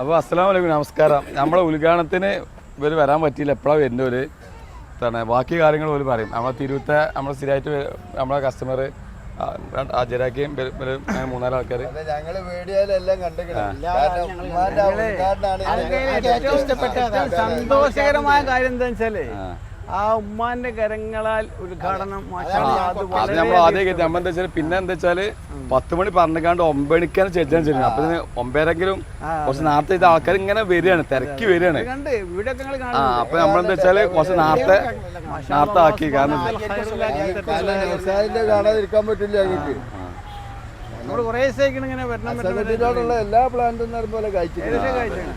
അപ്പോൾ അസ്സാം വലൈക്കും നമസ്കാരം. നമ്മളെ ഉദ്ഘാടനത്തിന് ഇവർ വരാൻ പറ്റിയില്ല എപ്പോഴാണ് വരുന്നവർ തന്നെ ബാക്കി കാര്യങ്ങൾ പോലും പറയും. നമ്മളെ തിരുവത്തെ നമ്മളെ സ്ഥിരമായിട്ട് നമ്മളെ കസ്റ്റമർ അങ്ങനെ മൂന്നാൽ ആൾക്കാർ സന്തോഷകരമായ കാര്യം എന്താ വെച്ചാൽ ആ ഉമ്മാന്റെ കരങ്ങളാൽ ഉദ്ഘാടനം വെച്ചാൽ പിന്നെ എന്താ വെച്ചാൽ പത്ത് മണി പറഞ്ഞിക്കാണ്ട് ഒമ്പണിക്കാണ് ചേച്ചാൻ ചെയ്യുന്നത് അപ്പൊ ഒമ്പതെങ്കിലും ഒമ്പതരെങ്കിലും കുറച്ച് നേരത്തെ ഇത് ആൾക്കാർ ഇങ്ങനെ വരികയാണ് തിരക്കി വരികയാണ്. ആ അപ്പൊ നമ്മളെന്താ വെച്ചാൽ കുറച്ച് നേരത്തെ നേരത്തെ ആക്കി. കാരണം കാണാതിരിക്കാൻ പറ്റില്ല ഞങ്ങൾക്ക് നമ്മൾ കുറേ ഇങ്ങനെ വരണം എല്ലാ പ്ലാന്റും പോലെ ഏകദേശം കഴിച്ചാണ്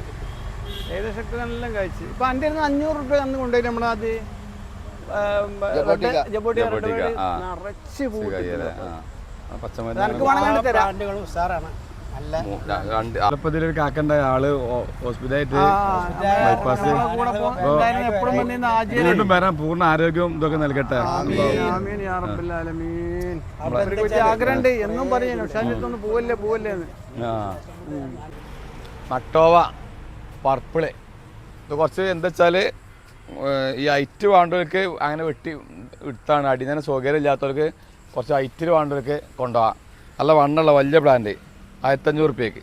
ഏകദേശം എല്ലാം കഴിച്ച് ഇപ്പൊ ഇരുന്ന് അഞ്ഞൂറ് റുപ്യ അന്ന് കൊണ്ടുപോയി നമ്മളത് നിറച്ച് ആലപ്പതിലൊരു കാക്കണ്ട ആൾ ഹോസ്പിറ്റലായിട്ട് ബൈപ്പാസ്. വീണ്ടും വരാൻ പൂർണ ആരോഗ്യവും ഇതൊക്കെ നൽകട്ടെ. ആമീൻ യാ റബ്ബൽ ആലമീൻ. അവർക്ക് വലിയ ആഗ്രഹമുണ്ട്. എന്നും പോവല്ലേ പോവല്ലേ മട്ടോവ പർപ്പിൾ. ഇത് കുറച്ച് എന്താ വെച്ചാൽ ഈ ഐറ്റ് വേണ്ടവർക്ക് അങ്ങനെ വെട്ടി ഇട്ടാണ് അടി തന്നെ സൗകര്യം ഇല്ലാത്തവർക്ക് കുറച്ച് ഐറ്റിൽ വേണ്ടവർക്ക് കൊണ്ടുപോകാം നല്ല വണ്ണുള്ള വലിയ പ്ലാന്റ് ആയിരത്തഞ്ഞൂറ് റുപ്യക്ക്.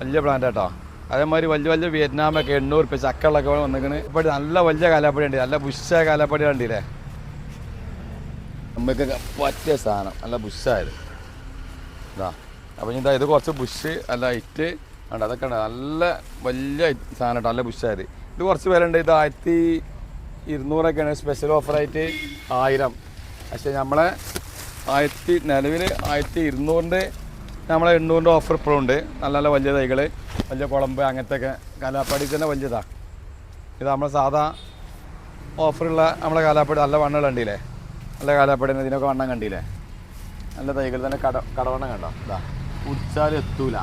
വലിയ പ്ലാന്റ് കേട്ടോ അതേമാതിരി വലിയ വലിയ വിയറ്റ്നാമൊക്കെ എണ്ണൂറ് റുപ്യ ചക്കളൊക്കെ വന്നിരിക്കണ്. ഇപ്പോൾ നല്ല വലിയ കാലാപ്പടി ഉണ്ട് നല്ല ബുഷായ കാലാപ്പടി കണ്ടില്ലേ? നമുക്ക് പറ്റിയ സാധനം. നല്ല ബുഷായത് ഇതാ. അപ്പോൾ ഇതാ ഇത് കുറച്ച് ബുഷ് അല്ല ഐറ്റ് ഉണ്ട് അതൊക്കെ ഉണ്ട് നല്ല വലിയ സാധനം കേട്ടോ. നല്ല ബുഷായത് ഇത് കുറച്ച് പേരുണ്ട് ഇത് ആയിരത്തി ഇരുന്നൂറൊക്കെയാണ് സ്പെഷ്യൽ ഓഫറായിട്ട് ആയിരം. പക്ഷേ നമ്മളെ ആയിരത്തി നിലവിൽ ആയിരത്തി ഇരുന്നൂറിന്റെ നമ്മളെ എണ്ണൂറിന്റെ ഓഫർ ഇപ്പോഴും ഉണ്ട്. നല്ല നല്ല വലിയ തൈകൾ വലിയ കുളമ്പ് അങ്ങനത്തെ ഒക്കെ കലാപ്പാടി തന്നെ വലിയതാണ് ഇത് നമ്മളെ സാധാ ഓഫറുള്ള നമ്മളെ കാലാപ്പടി നല്ല വണ്ണം കണ്ടില്ലേ? നല്ല കാലാപ്പടി ഇതിനൊക്കെ വണ്ണം കണ്ടില്ലേ? നല്ല തൈകൾ തന്നെ കട കടവണ്ണം കണ്ടോ? ഇതാ കുടിച്ചാലും എത്തൂല.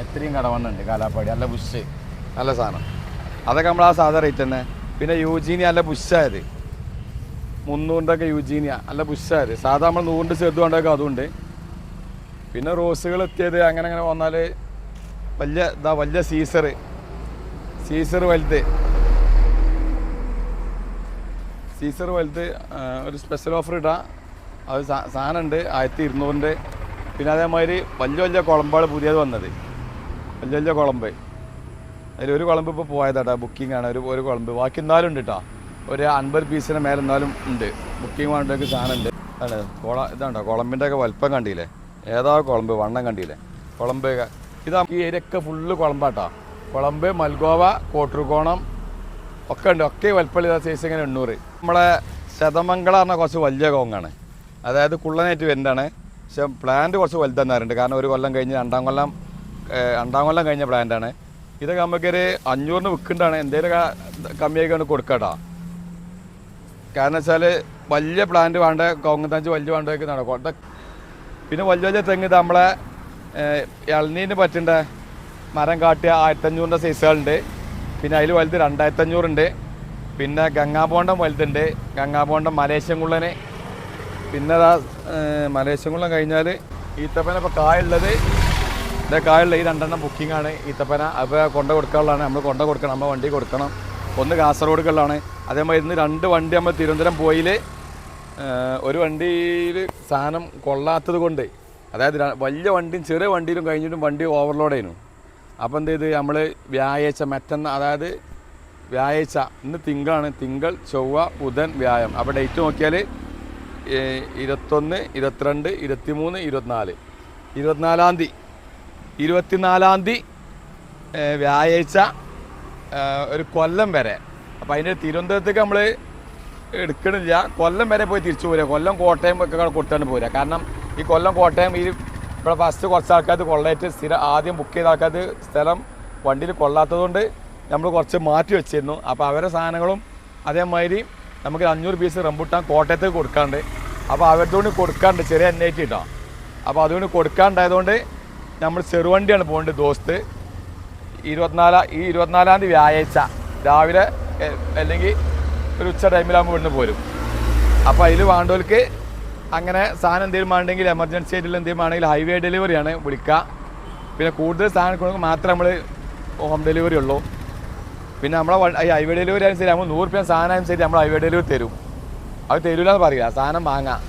അത്രയും കടവണ്ണം ഉണ്ട് കാലാപ്പാടി. നല്ല ബുഷ് നല്ല സാധനം. അതൊക്കെ നമ്മൾ ആ സാധാ റേറ്റ് തന്നെ. പിന്നെ യൂജീനിയ നല്ല ബുഷായത് മുന്നൂറിന്റെ ഒക്കെ യൂജീനിയ നല്ല ബുഷായത് സാധാ നമ്മൾ നൂറിന്റെ ചെറുത് കൊണ്ടൊക്കെ അതുണ്ട്. പിന്നെ റോസുകൾ എത്തിയത് അങ്ങനെ അങ്ങനെ വന്നാൽ വലിയ ഇതാ വലിയ സീസർ സീസർ വലുത്. സീസർ വലുത് ഒരു സ്പെഷ്യൽ ഓഫർ ഇടാം. അത് സാധനമുണ്ട് ആയിരത്തി ഇരുന്നൂറിന്റെ പിന്നെ അതേമാതിരി വലിയ വലിയ കുളമ്പാണ് പുതിയത് വന്നത്. വലിയ വലിയ കുളമ്പ്. അതിൽ ഒരു കുളമ്പ് ഇപ്പോൾ പോയതാട്ടാ ബുക്കിംഗ് ആണ്. ഒരു ഒരു കുളമ്പ് ബാക്കി എന്നാലും ഉണ്ട് കേട്ടോ ഒരു അൻപത് പീസിന് മേലെ എന്നാലും ഉണ്ട്. ബുക്കിംഗ് വേണ്ടൊക്കെ സാധനം ഉണ്ട് ആണ് കുള ഇതാണ്ടോ? കുളമ്പിന്റെ ഒക്കെ വലുപ്പം കണ്ടില്ലേ? ഏതാ കുളമ്പ് വണ്ണം കണ്ടില്ലേ? കുളമ്പ് ഇതാ ഈ ഏരിയൊക്കെ ഫുള്ള് കുളമ്പാട്ടോ കുളമ്പ് മൽഗോവ കോട്ടൂർക്കോണം ഒക്കെ ഉണ്ട്. ഒക്കെ വലുപ്പമുള്ള സൈസ് ഇങ്ങനെ എണ്ണൂറ്. നമ്മളെ ശതമംഗള പറഞ്ഞാൽ കുറച്ച് വലിയ കോങ്ങാണ് അതായത് കുള്ളനായിട്ട് വരുന്നതാണ്. പക്ഷെ പ്ലാന്റ് കുറച്ച് വലുതെന്നാറുണ്ട് കാരണം ഒരു കൊല്ലം കഴിഞ്ഞ് രണ്ടാം കൊല്ലം രണ്ടാം കൊല്ലം കഴിഞ്ഞ പ്ലാന്റാണ് ഇതൊക്കെ നമുക്കൊരു അഞ്ഞൂറിന് വിൽക്കുന്നുണ്ടാണ് എന്തെങ്കിലും കമ്മിയായിക്കാണ് കൊടുക്കട്ടോ. കാരണം വെച്ചാൽ വലിയ പ്ലാന്റ് വേണ്ട കോങ്ങത്താഞ്ച് വലിയ വേണ്ടതൊക്കെ നടക്കും. പിന്നെ വലിയ വലിയ തെങ്ങ് നമ്മളെ ഇളനീന് പറ്റേണ്ട മരം കാട്ടിയ ആയിരത്തഞ്ഞൂറിന്റെ സൈസുകളുണ്ട് പിന്നെ അതിൽ വലുത് രണ്ടായിരത്തഞ്ഞൂറുണ്ട്. പിന്നെ ഗംഗാബോണ്ടം വലുതുണ്ട്. ഗംഗാബോണ്ടം മലേഷ്യൻ കുള്ളന് പിന്നെ അതാ മലേഷ്യൻ കുള്ളൻ കഴിഞ്ഞാൽ ഈത്തപ്പന ഇപ്പോൾ കായുള്ളത് ഇതേ കായുള്ള ഈ രണ്ടെണ്ണം ബുക്കിംഗ് ആണ്. ഈത്തപ്പന അപ്പോൾ കൊണ്ട കൊടുക്കാനുള്ളതാണ്. നമ്മൾ കൊണ്ട കൊടുക്കണം. നമ്മൾ വണ്ടി കൊടുക്കണം. ഒന്ന് കാസർഗോഡുകളിലാണ് അതേമാതിരി ഇന്ന് രണ്ട് വണ്ടി നമ്മൾ തിരുവനന്തപുരം പോയിൽ ഒരു വണ്ടിയിൽ സാധനം കൊള്ളാത്തത് കൊണ്ട് അതായത് വലിയ വണ്ടിയും ചെറിയ വണ്ടിയിലും കഴിഞ്ഞിട്ടും വണ്ടി ഓവർലോഡ് ചെയ്യുന്നു അപ്പോൾ എന്ത് ചെയ്ത്? നമ്മൾ വ്യാഴാഴ്ച മറ്റന്ന അതായത് വ്യാഴാഴ്ച ഇന്ന് തിങ്കളാണ്. തിങ്കൾ ചൊവ്വ ബുധൻ വ്യാഴം. അപ്പോൾ ഡേറ്റ് നോക്കിയാൽ ഇരുപത്തൊന്ന് ഇരുപത്തിരണ്ട് ഇരുപത്തിമൂന്ന് ഇരുപത്തിനാല്. ഇരുപത്തിനാലാം തീയതി. ഇരുപത്തിനാലാം തീയതി വ്യാഴാഴ്ച ഒരു കൊല്ലം വരെ. അപ്പോൾ അതിന്റെ തിരുവനന്തപുരത്തേക്ക് നമ്മൾ എടുക്കണില്ല. കൊല്ലം വരെ പോയി തിരിച്ചു പോരുക. കൊല്ലം കോട്ടയം ഒക്കെ കൊടുത്താണ് പോരുക. കാരണം ഈ കൊല്ലം കോട്ടയം ഈ ഇവിടെ ഫസ്റ്റ് കുറച്ച് ആൾക്കാർ കൊള്ളയിട്ട് സ്ഥിരം ആദ്യം ബുക്ക് ചെയ്ത ആൾക്കാർ സ്ഥലം വണ്ടിയിൽ കൊള്ളാത്തതുകൊണ്ട് നമ്മൾ കുറച്ച് മാറ്റി വെച്ചിരുന്നു. അപ്പോൾ അവരെ സാധനങ്ങളും അതേമാതിരി നമുക്ക് അഞ്ഞൂറ് പീസ് റംബുട്ടാൻ കോട്ടയത്തേക്ക് കൊടുക്കാണ്ട് അപ്പോൾ അവരുടെ കൊണ്ട് കൊടുക്കാണ്ട് ചെറിയ ടി കേട്ടോ അപ്പോൾ അതുകൊണ്ട് കൊടുക്കാണ്ടായതുകൊണ്ട് നമ്മൾ ചെറുവണ്ടിയാണ് പോകേണ്ടത് ദോസ്ത്. ഇരുപത്തിനാലാം ഈ ഇരുപത്തിനാലാം തീയതി വ്യാഴാഴ്ച. രാവിലെ അല്ലെങ്കിൽ ഒരു ഉച്ച ടൈമിലാകുമ്പോൾ ഇവിടുന്ന് പോരും. അപ്പോൾ അതിൽ വേണ്ടവർക്ക് അങ്ങനെ സാധനം എന്തെങ്കിലും വേണ്ടെങ്കിൽ എമർജൻസി ആയിട്ടുള്ള എന്തെങ്കിലും വേണമെങ്കിൽ ഹൈവേ ഡെലിവറിയാണ് വിളിക്കുക പിന്നെ കൂടുതൽ സാധനം കൊടുക്കുമ്പോൾ മാത്രം നമ്മൾ ഹോം ഡെലിവറി ഉള്ളൂ. പിന്നെ നമ്മളെ ഈ ഹൈവേ ഡെലിവറി അനുസരിച്ച് നമ്മൾ നൂറ് രൂപ സാധനം അനുസരിച്ച് നമ്മൾ ഹൈവേ ഡെലിവറി തരും. അത് തരൂല എന്ന് സാധനം വാങ്ങാം.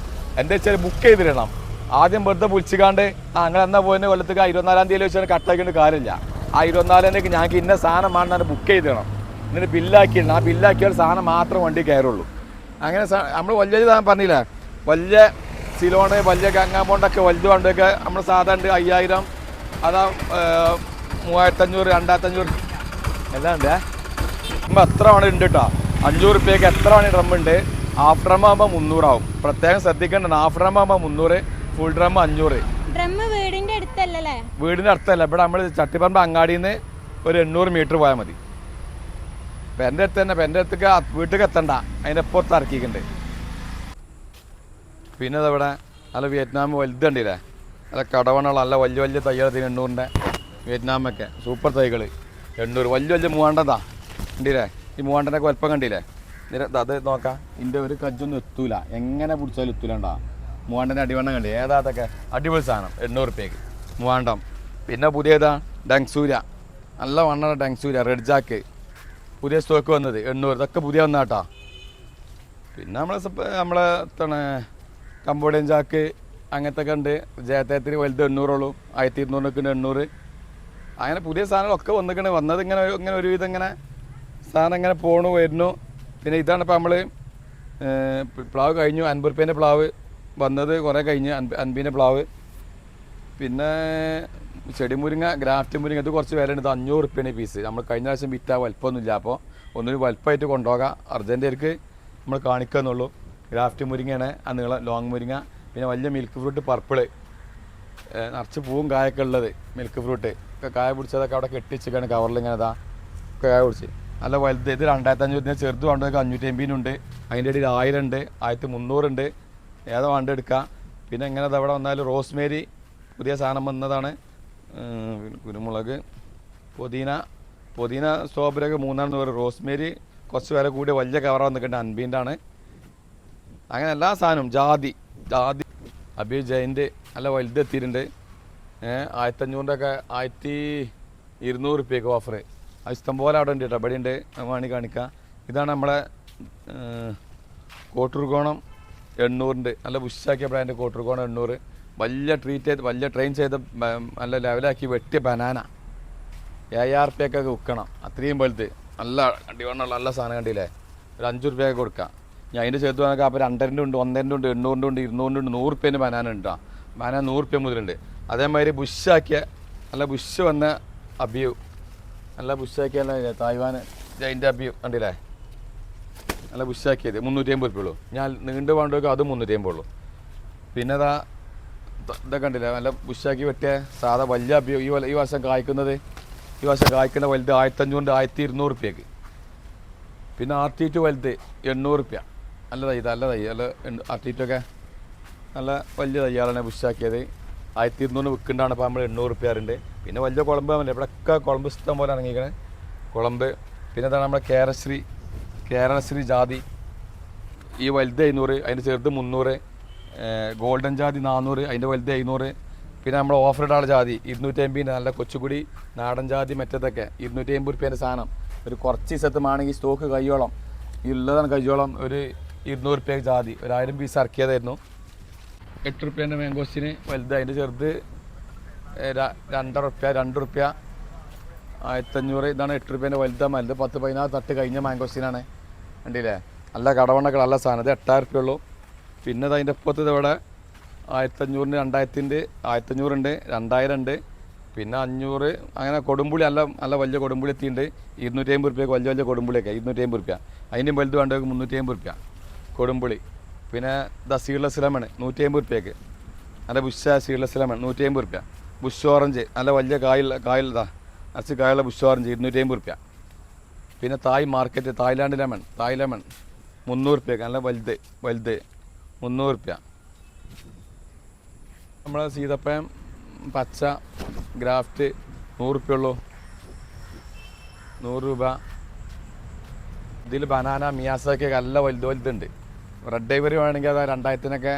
എന്താ വെച്ചാൽ ബുക്ക് ചെയ്തിടണം. ആദ്യം വെറുതെ പുളിച്ചുകാണ്ട് ആ അങ്ങനെ എന്നാ പോയിന് കൊല്ലത്തേക്ക്? ഇരുപത്തിനാലാം തീയതി വെച്ചാൽ കട്ടാക്കിയിട്ട് കാര്യമില്ല. ആ ഇരുപത്തിനാലിനേക്ക് ഞങ്ങൾക്ക് ഇന്ന സാധനം വേണ്ടാണ്ട് ബുക്ക് ചെയ്തിടണം എന്നിട്ട് ബില്ലാക്കിയിടണം ആ ബില്ലാക്കിയാൽ സാധനം മാത്രം വണ്ടി കയറുള്ളൂ. അങ്ങനെ നമ്മൾ വലിയ സാധനം പറഞ്ഞില്ല? വലിയ സിലോണ് വലിയ ഗംഗാമോണ്ടൊക്കെ വലുത് വണ്ടിയൊക്കെ നമ്മൾ സാധാരണ അയ്യായിരം അതാ മൂവായിരത്തഞ്ഞൂറ് രണ്ടായിരത്തഞ്ഞൂറ്. എല്ലാം ഉണ്ട്. നമ്മൾ എത്ര വേണം ഉണ്ട് കേട്ടോ അഞ്ഞൂറ് റുപ്യക്ക് എത്ര മണി ഡ്രമ്മുണ്ട് ഹാഫ് ഡ്രം ആകുമ്പോൾ മുന്നൂറാവും. പ്രത്യേകം ശ്രദ്ധിക്കേണ്ടത് ഹാഫ് ഡ്രം ആകുമ്പോൾ മുന്നൂറ് ഫുൾ ഡ്രം അഞ്ഞൂറ്. ഡ്രം വീടിന്റെ അടുത്തല്ലേ വീടിന്റെ അടുത്തല്ല. ഇവിടെ നമ്മൾ ചട്ടിപ്പറമ്പ് അങ്ങാടിയിൽ നിന്ന് ഒരു എണ്ണൂറ് മീറ്റർ പോയാൽ മതി. എന്റെ എന്റെ അടുത്ത് തന്നെ എന്റെ എന്റെ അടുത്തേക്ക് വീട്ടിലേക്ക് എത്തണ്ട. അതിന്റെ അപ്പുറത്ത് ഇറക്കിയിട്ടുണ്ട്. പിന്നെ അതവിടെ നല്ല വിയറ്റ്നാം വലുതുണ്ടല്ലേ? നല്ല കടവണുള്ള നല്ല വലിയ വലിയ തൈകൾ എണ്ണൂറിന്റെ. വിയറ്റ്നാമൊക്കെ സൂപ്പർ തൈകൾ എണ്ണൂറ്. വലിയ വലിയ മൂവാണ്ടതാ. കണ്ടില്ലേ? ഈ മൂവാണ്ടന്റെ വലപ്പം കണ്ടില്ലേ? അത് നോക്കാം. ഇതിന്റെ ഒരു കജ്ജൊന്നും എത്തൂല. എങ്ങനെ പിടിച്ചാലും എത്തൂലണ്ടാ മൂവാണ്ടന്റെ അടിവണ്ണം കണ്ടി ഏതാ അതൊക്കെ? അടിപൊളി സാധനം എണ്ണൂറ് റുപ്യക്ക് മൂവാണ്ടം. പിന്നെ പുതിയതാ ഡങ്സൂര. നല്ല വണ്ണ ഡങ്സൂര റെഡ് ജാക്ക്. പുതിയ സ്റ്റോക്ക് വന്നത് എണ്ണൂറ്. ഇതൊക്കെ പുതിയ വന്നാട്ടാ. പിന്നെ സപ്പ- നമ്മളെ എന്താണ് കമ്പോഡിയൻ ചാക്ക് അങ്ങനത്തെ ഒക്കെ ഉണ്ട്. ജയത്തേത്തിന് വലുത് എണ്ണൂറുള്ളൂ ആയിരത്തി ഇരുന്നൂറിനൊക്കെ ഉണ്ട് എണ്ണൂറ്. അങ്ങനെ പുതിയ സാധനങ്ങളൊക്കെ വന്നിക്കണ്. വന്നത് ഇങ്ങനെ ഇങ്ങനെ ഒരുവിധം ഇങ്ങനെ സാധനം ഇങ്ങനെ പോണു വരുന്നു. പിന്നെ ഇതാണ് ഇപ്പോൾ നമ്മൾ പ്ലാവ് കഴിഞ്ഞു. അൻപത് റുപ്യേന്റെ പ്ലാവ്. വന്നത് കുറേ കഴിഞ്ഞ് അൻപ അൻപതിന്റെ പ്ലാവ്. പിന്നെ ചെടിമുരിങ്ങ ഗ്രാഫ്റ്റ് മുരിങ്ങ ഇത് കുറച്ച് വില ഉണ്ട് ഇത് അഞ്ഞൂറ് റുപ്യാണ് പീസ്. നമ്മൾ കഴിഞ്ഞ പ്രാവശ്യം വിറ്റാ വലിപ്പമൊന്നുമില്ല. അപ്പോൾ ഒന്നൊരു വലിപ്പമായിട്ട് കൊണ്ടുപോകാം. അർജന്റേർക്ക് നമ്മൾ കാണിക്കുന്നുള്ളൂ ഗ്രാഫ്റ്റ് മുരിങ്ങയാണ് ആ നീളം ലോങ് മുരിങ്ങ. പിന്നെ വലിയ മിൽക്ക് ഫ്രൂട്ട് പർപ്പിൾ. നിറച്ച് പൂവും കായൊക്കെ ഉള്ളത് മിൽക്ക് ഫ്രൂട്ട്. ഒക്കെ കായ പിടിച്ചതൊക്കെ അവിടെ കെട്ടിച്ചിരിക്കുകയാണ്. കവറിൽ ഇങ്ങനെ ഇതാ. കായ പിടിച്ച്. നല്ല വലുത്. ഇത് രണ്ടായിരത്തി അഞ്ഞൂറ് ചെറുത് വേണ്ടതൊക്കെ അഞ്ഞൂറ്റി അമ്പതിനുണ്ട്. അതിന്റെ ഇടയിൽ ആയിരം ഉണ്ട്. ആയിരത്തി മുന്നൂറുണ്ട് ഏതോ വണ്ടി എടുക്കാം? പിന്നെ ഇങ്ങനെ അവിടെ വന്നാലും റോസ്മേരി പുതിയ സാധനം വന്നതാണ്. കുരുമുളക് പുതിന പുതിന സ്ട്രോബെറിയൊക്കെ മൂന്നാണെന്ന് പറയും. റോസ്മേരി കുറച്ച് വില കൂടിയ വലിയ കവറ വന്നിട്ടുണ്ട്. അൻപീന്റെ ആണ്. അങ്ങനെ എല്ലാ സാധനവും. ജാതി ജാതി അബി ജയിന്റ് നല്ല വലുത് എത്തിയിട്ടുണ്ട്. ഏഹ് ആയിരത്തഞ്ഞൂറിന്റെ ഒക്കെ ആയിരത്തി ഇരുന്നൂറ് റുപ്യക്ക് ഓഫർ അത് ഇഷ്ടംപോലെ അവിടെ ഉണ്ട് കേട്ടോ. ഇവിടെ ഉണ്ട് വേണി കാണിക്കാം. ഇതാണ് നമ്മളെ കോട്ടൂർകോണം എണ്ണൂറിന്റെ നല്ല ബുഷാക്കിയ ബ്രാൻഡ് കോട്ടൂർകോണം എണ്ണൂറ്. വലിയ ട്രീറ്റ് ചെയ്ത് വലിയ ട്രെയിൻ ചെയ്ത് നല്ല ലെവലാക്കി വെട്ടിയ ബനാന എ ആർ പി ഒക്കെ വിൽക്കണം. അത്രയും വലുത്. നല്ല അടിവണ്ണുള്ള നല്ല സാധനം കണ്ടില്ലേ? ഒരു അഞ്ച് റുപ്യൊക്കെ കൊടുക്കാം. ഞാൻ അതിന്റെ ചേർത്ത് പറഞ്ഞാൽ അപ്പോൾ രണ്ടരന്റെ ഉണ്ട് ഒന്നരന്റെ ഉണ്ട് എണ്ണൂറിന്റെ ഉണ്ട് ഇരുന്നൂറിന്റെ ഉണ്ട് നൂറ് റുപ്യേന്റെ ബനാന ഉണ്ട് ബനാന നൂറ് റുപ്യ മുതലുണ്ട്. അതേമാതിരി ബുഷാക്കിയ നല്ല ബുഷ് വന്ന അബിയു. നല്ല ബുഷാക്കിയ തായ്വാൻ അതിന്റെ അബിയു കണ്ടില്ലേ? നല്ല ബുഷാക്കിയത് മുന്നൂറ്റി അമ്പത് ഉള്ളൂ. ഞാൻ നീണ്ടു വേണ്ടതൊക്കെ അത് മുന്നൂറ്റി അമ്പത് ഉള്ളൂ പിന്നെ ഇത- ഇതൊക്കെ കണ്ടില്ലേ നല്ല ബുഷാക്കി പറ്റിയ സാധാ വലിയ ഈ ഈ വർഷം കായ്ക്കുന്നത് ഈ വർഷം കായ്ക്കുന്ന വലുത് ആയിരത്തഞ്ഞൂറിന്റെ ആയിരത്തി ഇരുന്നൂറ് റുപ്യക്ക് പിന്നെ ആർ ടി ടു വലുത് എണ്ണൂറ് റുപ്യ നല്ല തൈ നല്ല തൈ നല്ല ആർ ടി ടു ഒക്കെ നല്ല വലിയ തയ്യാറാണ് ബുഷാക്കിയത് ആയിരത്തി ഇരുന്നൂറ് വിൽക്കുന്നുണ്ടാണ് അപ്പോൾ നമ്മൾ എണ്ണൂറ് റുപ്യാറുണ്ട് പിന്നെ വലിയ കുളമ്പ് അല്ലേ ഇവിടെയൊക്കെ കുളമ്പ് ഇഷ്ടം പോലെ ഇറങ്ങിക്കണേ കുളമ്പ് പിന്നെ അതാണ് നമ്മുടെ കേരശ്രീ കേരളശ്രീ ജാതി ഈ വലുത് എഴുന്നൂറ് അതിന്റെ ചെറുത് മുന്നൂറ് ഗോൾഡൻ ജാതി നാനൂറ് അതിന്റെ വലുത് എഴുന്നൂറ് പിന്നെ നമ്മൾ ഓഫർ ഇടാനുള്ള ജാതി ഇരുന്നൂറ്റി അമ്പതിന്റെ നല്ല കൊച്ചുകുടി നാടൻ ജാതി മറ്റേതൊക്കെ. ഇരുന്നൂറ്റി അമ്പത് റുപ്യേന്റെ സാധനം. ഒരു കുറച്ച് ദിവസത്തുമാണെങ്കിൽ സ്റ്റോക്ക് കയ്യോളം. ഉള്ളതാണ് കയ്യോളം ഒരു ഇരുന്നൂറ് റുപ്യ ജാതി. ഒരു ആയിരം പീസ് ഇറക്കിയതായിരുന്നു. എട്ട് റുപ്യേന്റെ മാങ്കോസിന് വലുത് അതിന്റെ ചെറുത് രണ്ടര റുപ്യ രണ്ട് റുപ്യ ആയിരത്തഞ്ഞൂറ് ഇതാണ് എട്ട് റുപ്യേന്റെ വലുതാണ് വലുത് പത്ത് പതിനാറ് തട്ട് കഴിഞ്ഞ മാങ്കോസ്റ്റിനാണ് കണ്ടില്ലേ? നല്ല കടവണ്ണൊക്കെ നല്ല സാധനം. ഇത് എട്ടായിരം റുപ്യ ഉള്ളൂ. പിന്നെ അതിന്റെ ഇപ്പോഴത്തെ ഇവിടെ ആയിരത്തഞ്ഞൂറിന് രണ്ടായിരത്തിന്റെ ആയിരത്തഞ്ഞൂറുണ്ട് രണ്ടായിരം ഉണ്ട് പിന്നെ അഞ്ഞൂറ് അങ്ങനെ കൊടുമ്പുളി നല്ല നല്ല വലിയ കൊടുമ്പുളി എത്തിയിട്ടുണ്ട്. ഇരുന്നൂറ്റി അമ്പത് റുപ്യക്ക് വലിയ വലിയ കൊടുമ്പുളിയൊക്കെ ഇരുന്നൂറ്റി അമ്പത് റുപ്യ അതിന്റെയും വലുത് വേണ്ടവർക്ക് മുന്നൂറ്റി അമ്പത് റുപ്യ കൊടുമ്പുളി. പിന്നെ ദ സീഡ്ലെസ് ലെമൺ നൂറ്റി അമ്പത് റുപ്യക്ക് നല്ല ബുഷ സീഡ്ലെസ് ലെമൺ നൂറ്റി അമ്പത് റുപ്യ ബുഷ് ഓറഞ്ച് നല്ല വലിയ കായുള്ള കായലതാ അച്ച് കായുള്ള ബുഷ് ഓറഞ്ച് ഇരുന്നൂറ്റി അമ്പത് റുപ്യ പിന്നെ Thai market Thailand lemon Thai lemon മുന്നൂറ് റുപ്യക്ക് നല്ല വലുത് വലുത്. മുന്നൂറ് റുപ്യ നമ്മളെ സീതപ്പഴം പച്ച ഗ്രാഫ്റ്റ് നൂറ് റുപ്യ ഉള്ളൂ. നൂറ് രൂപ. ഇതിൽ ബനാന മിയാസൊക്കെ നല്ല വലുത് വലുതുണ്ട്. റെഡ് ഡൈവറി വേണമെങ്കിൽ അത് രണ്ടായിരത്തിനൊക്കെ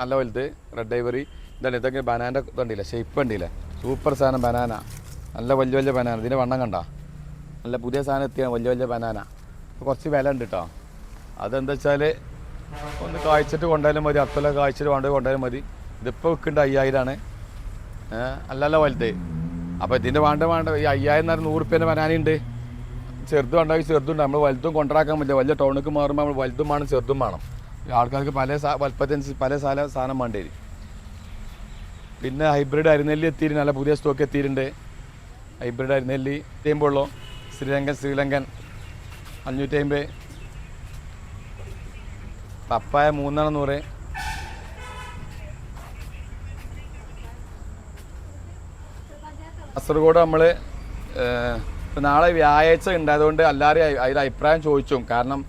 നല്ല വലുത്. റെഡ് ഡൈവറി ഇതാണ് ഇതൊക്കെ ബനാന്റെ ഇതുണ്ടല്ലേ ഷേപ്പ് ഉണ്ടല്ലേ. സൂപ്പർ സാധനം ബനാന നല്ല വലിയ വലിയ ബനാന ഇതിന്റെ വണ്ണം കണ്ട? നല്ല പുതിയ സാധനം എത്തിയാണ് വലിയ വലിയ ബനാന കുറച്ച് വില ഉണ്ട് കേട്ടോ അതെന്താ വെച്ചാൽ ഒന്ന് കായ്ച്ചിട്ട് കൊണ്ടാലും മതി അത്തല കായ്ച്ചിട്ട് കൊണ്ടുപോയി കൊണ്ടാലും മതി. ഇതിപ്പോൾ വിൽക്കേണ്ട അയ്യായിരമാണ് അല്ലല്ല വലുത്. അപ്പോൾ ഇതിന്റെ വേണ്ട വേണ്ട. ഈ അയ്യായിരം നേരം നൂറ് റുപ്യേന്റെ ബനാനയുണ്ട് ചെറുതും ഉണ്ടാക്കി ചെറുതുണ്ട്. നമ്മൾ വലുതും കൊണ്ടാക്കാൻ പറ്റില്ല. വലിയ ടൗണിലേക്ക് മാറുമ്പോൾ നമ്മൾ വലുതും വേണം ചെറുതും വേണം. ആൾക്കാർക്ക് പല വലുപ്പത്തിനനുസരിച്ച് പല സാല സാധനം വേണ്ടി വരും. പിന്നെ ഹൈബ്രിഡ് അരിനെല്ലി എത്തിയിട്ടുണ്ട്. നല്ല പുതിയ സ്റ്റോക്ക് എത്തിയിട്ടുണ്ട്. ഹൈബ്രിഡ് അരിനെല്ലി ചെയ്യുമ്പോഴോ ശ്രീലങ്കൻ ശ്രീലങ്കൻ. അഞ്ഞൂറ്റി അമ്പത് പപ്പായ മൂന്നെണ്ണം നൂറ്. കാസർഗോഡ് നമ്മൾ നാളെ വ്യാഴാഴ്ച ഉണ്ടായതുകൊണ്ട് എല്ലാവരും അതിന്റെ അഭിപ്രായം ചോദിച്ചു. കാരണം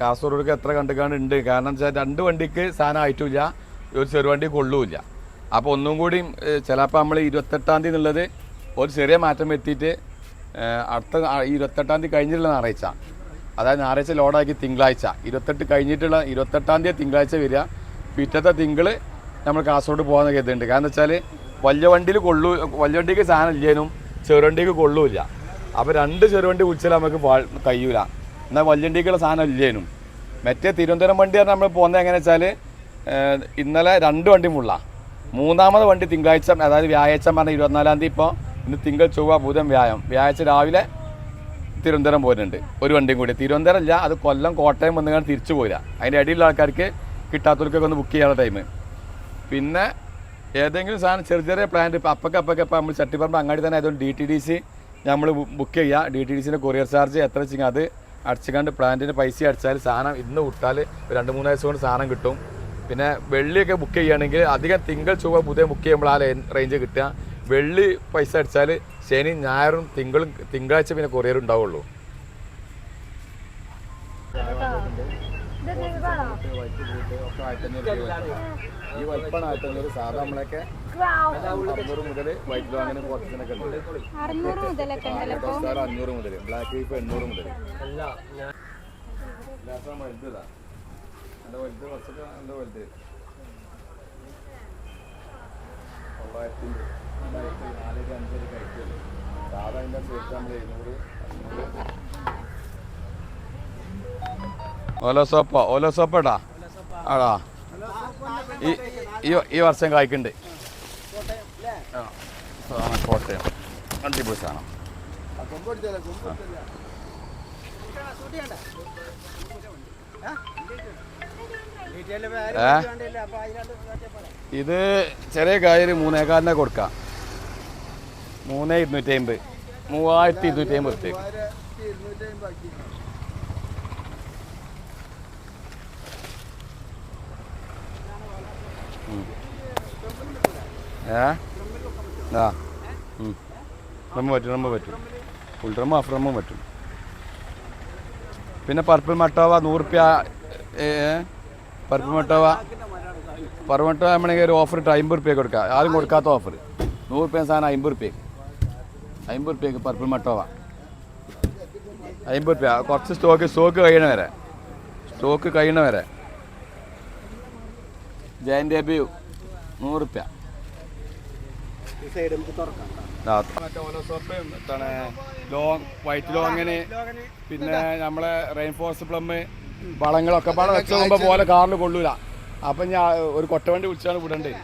കാസർഗോഡൊക്കെ എത്ര കണ്ടുകാണ്ട് ഉണ്ട് കാരണം വെച്ചാൽ രണ്ട് വണ്ടിക്ക് സാധനം ആയിട്ടില്ല. ഒരു ചെറുവണ്ടി കൊള്ളൂല്ല. അപ്പോൾ ഒന്നും കൂടി ചിലപ്പോൾ നമ്മൾ ഇരുപത്തെട്ടാം തീയതി എന്നുള്ളത് ഒരു ചെറിയ മാറ്റം വരുത്തിയിട്ട് ഏഹ്, അടുത്ത ഇരുപത്തെട്ടാം തീയതി കഴിഞ്ഞിട്ടുള്ള ഞായറാഴ്ച. അതായത് ഞായറാഴ്ച ലോഡാക്കി തിങ്കളാഴ്ച. ഇരുപത്തെട്ട് കഴിഞ്ഞിട്ടുള്ള ഇരുപത്തെട്ടാം തീയതി തിങ്കളാഴ്ച വരിക. പിറ്റത്തെ തിങ്കൾ നമ്മൾ കാസർഗോഡ് പോകാമെന്ന് കരുതുന്നുണ്ട് കാരണം വെച്ചാൽ വലിയ വണ്ടിയിൽ കൊള്ളൂ വലിയ വണ്ടിക്ക് സാധനം ഇല്ലേനും ചെറുവണ്ടിക്ക് കൊള്ളൂല്ല. അപ്പോൾ രണ്ട് ചെറുവണ്ടി വിളിച്ചാൽ നമുക്ക് കഴിയൂല. എന്നാൽ വലിയ വണ്ടിക്കുള്ള സാധനം ഇല്ലേനും. മറ്റേ തിരുവനന്തപുരം വണ്ടി പറഞ്ഞാൽ നമ്മൾ പോകുന്നത് എങ്ങനെ വെച്ചാൽ ഇന്നലെ രണ്ട് വണ്ടി മുള്ള. മൂന്നാമത് വണ്ടി തിങ്കളാഴ്ച അതായത് വ്യാഴാഴ്ച പറഞ്ഞാൽ ഇരുപത്തിനാലാം തീയതി ഇപ്പോൾ ഇന്ന് തിങ്കൾ ചൊവ്വ ബുധൻ വ്യാഴം. വ്യാഴാഴ്ച രാവിലെ തിരുവനന്തപുരം പോരുന്നുണ്ട്. ഒരു വണ്ടിയും കൂടി. തിരുവനന്തപുരം അല്ല അത് കൊല്ലം കോട്ടയം വന്നുകൊണ്ട് തിരിച്ചു പോരാ. അതിന്റെ അടിയിലുള്ള ആൾക്കാർക്ക് കിട്ടാത്തവർക്കൊക്കെ ഒന്ന് ബുക്ക് ചെയ്യാനുള്ള ടൈം പിന്നെ ഏതെങ്കിലും സാധനം ചെറിയ ചെറിയ പ്ലാന്റ് ഇപ്പോൾ അപ്പൊക്കെ അപ്പൊക്കെ ഇപ്പോൾ നമ്മൾ ചട്ടിപ്പറമ്പ് അങ്ങാടി തന്നെ ആയതുകൊണ്ട് ഡി ടി ഡി സി നമ്മൾ ബുക്ക് ചെയ്യുക ഡി ടി ഡി സിന്റെ കൊറിയർ ചാർജ് എത്ര വെച്ചാൽ അത് അടിച്ചുകൊണ്ട് പ്ലാന്റിന് പൈസ അടിച്ചാൽ സാധനം ഇന്ന് വിട്ടാൽ രണ്ട് മൂന്ന് ദിവസം കൊണ്ട് സാധനം കിട്ടും. പിന്നെ വെള്ളിയൊക്കെ ബുക്ക് ചെയ്യുകയാണെങ്കിൽ അധികം തിങ്കൾ ചൊവ്വ പുതിയ ബുക്ക് ചെയ്യുമ്പോൾ ആ റേഞ്ച് കിട്ടുക. വെള്ളി പൈസ അടിച്ചാൽ ശനി ഞായറും തിങ്കളും തിങ്കളാഴ്ച പിന്നെ കൊറിയർ ഉണ്ടാവുള്ളൂ. ഈ വലിപ്പാണ് ആയിരത്തഞ്ഞൂറ്. സാധാ നമ്മളൊക്കെ മുതൽ അങ്ങനെ ഉണ്ട്. അഞ്ഞൂറ് മുതൽ ബ്ലാക്ക് എണ്ണൂറ് മുതൽ വലുതാ എന്റെ വലുത് കുറച്ചൊക്കെ എന്റെ വലുത്. തൊള്ളായിരത്തിന്റെ. നാലേക്ക് അഞ്ചൊരു കഴിക്കുള്ളൂ സാധാ ആടാ. ഈ വർഷം കായ്ക്കുന്നുണ്ട്. കോട്ടയം. അടിപൊളി സാധനം. ഇത് ചെറിയ കായൽ മൂന്നേക്കാലിനെ കൊടുക്കാം. മൂന്ന് ഇരുന്നൂറ്റി അമ്പത് മൂവായിരത്തി ഇരുന്നൂറ്റി അമ്പത് റുപ്യ മൂവായിരത്തി ഇരുന്നൂറ്റി അമ്പത് ആക്കി ഏ ആ. ഡ്രമ്മ് പറ്റും ഡ്രമ്മ് പറ്റും. ഫുൾ ഡ്രമ്മ് ഹാഫ് ഡ്രമ്മും പറ്റും. പിന്നെ പർപ്പിൾ മട്ടോവ നൂറുപ്യ പർപ്പിൾ മട്ടോവ. പർപ്പിൾ മട്ടോവ നമ്മളെങ്കിൽ ഒരു ഓഫർ ഇട്ട് അമ്പത് റുപ്യ കൊടുക്കുക ആരും കൊടുക്കാത്ത ഓഫർ. നൂറുപ്യ റുപ്യ സാധനം അമ്പത് റുപ്യക്ക്. അമ്പത് റുപ്യക്ക് പർപ്പിൾ മട്ടോവ അമ്പത് റുപ്യ. കുറച്ച് സ്റ്റോക്ക് സ്റ്റോക്ക് കഴിയണ വരെ. സ്റ്റോക്ക് കഴിയണ വരെ. ജയൻ ഡെബ്യൂ നൂറ് റുപ്യ. ലോങ് വൈറ്റ് ലോങ്ങിന് പിന്നെ നമ്മളെ റെയിൻ ഫോഴ്സ് പ്ലം വളങ്ങളൊക്കെ പാടെ വെച്ച് പോകുമ്പോൾ പോലെ കാറിൽ കൊള്ളൂല. അപ്പം ഞാൻ ഒരു കൊട്ടവണ്ടി വിളിച്ചാണ് വിടണ്ടേ.